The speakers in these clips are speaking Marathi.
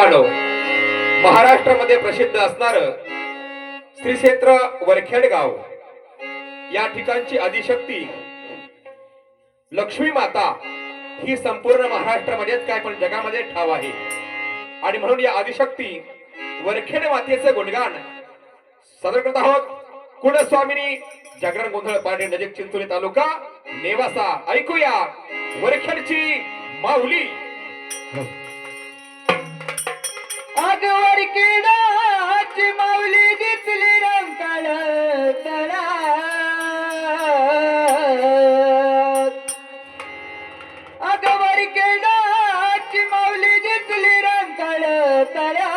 मित्रांनो महाराष्ट्रामध्ये प्रसिद्ध असणार श्री क्षेत्र वरखेड गाव या ठिकाणची आदिशक्ती लक्ष्मी माता ही संपूर्ण महाराष्ट्रामध्येच काय पण जगामध्ये ठाव आहे. आणि म्हणून या आदिशक्ती वरखेड मातेचे गुणगान सादर करत आहोत. कुणस्वामिनी जागरण गोंधळ पांढरे नजीक चिंचोली तालुका नेवासा. ऐकूया वरखेडची माऊली. आगवर हाची माऊली दिसली रंकाळ अगवर आगवर हाची माऊली दिसली रंकाळ तळात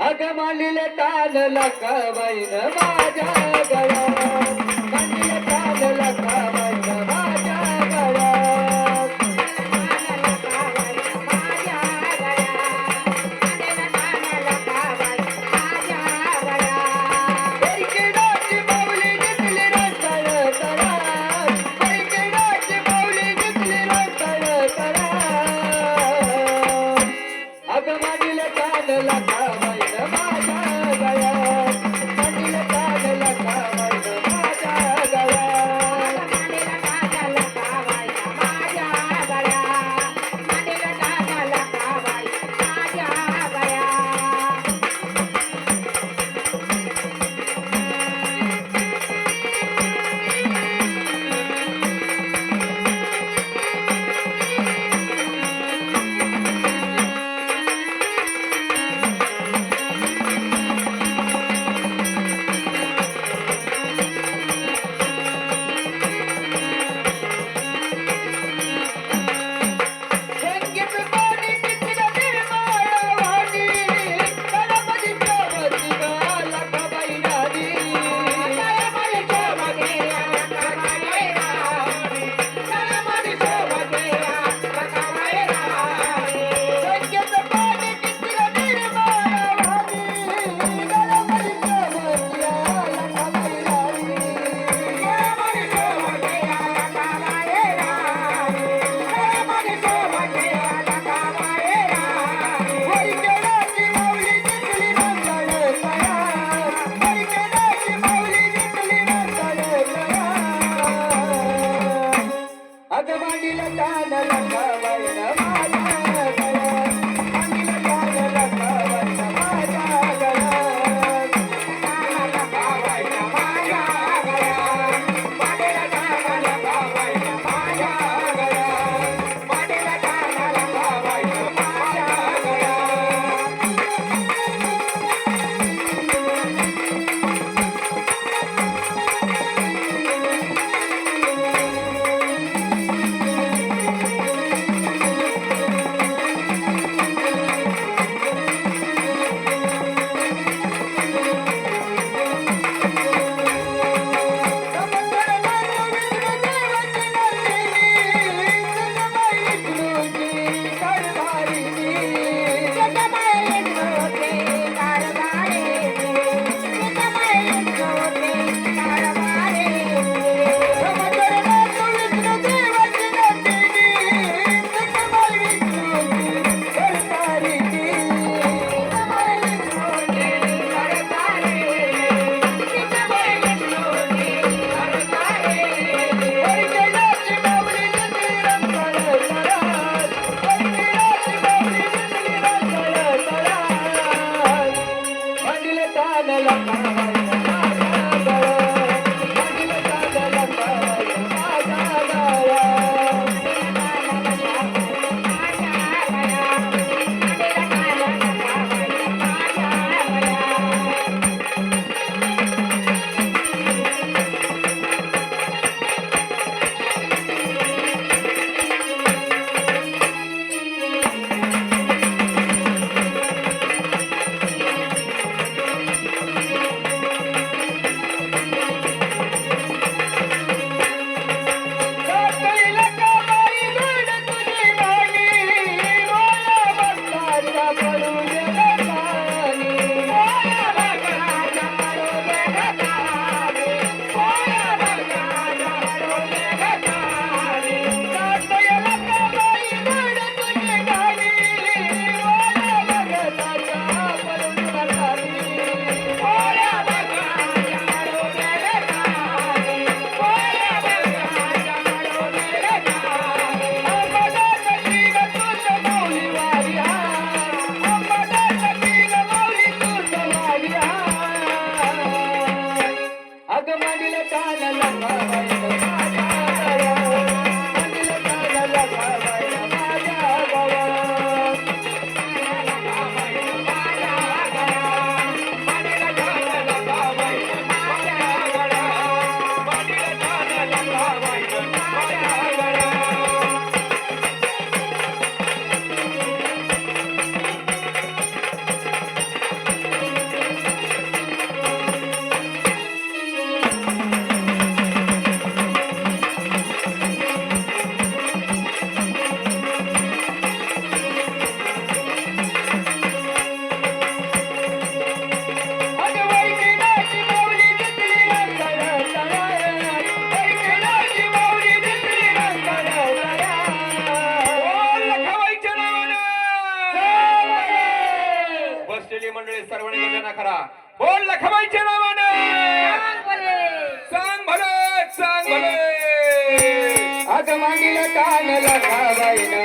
अग मालिले ताल लका बैन माझ्या गळ्यात. मालिले ताल लका காணல காணல ಕಾಲ ಕಾಲ असलेली मंडळी सर्वांनी गजना करा. बोल लखमाईचे नावाने. सांग भरत सांग भरत आज मागील कान लखाबाईनं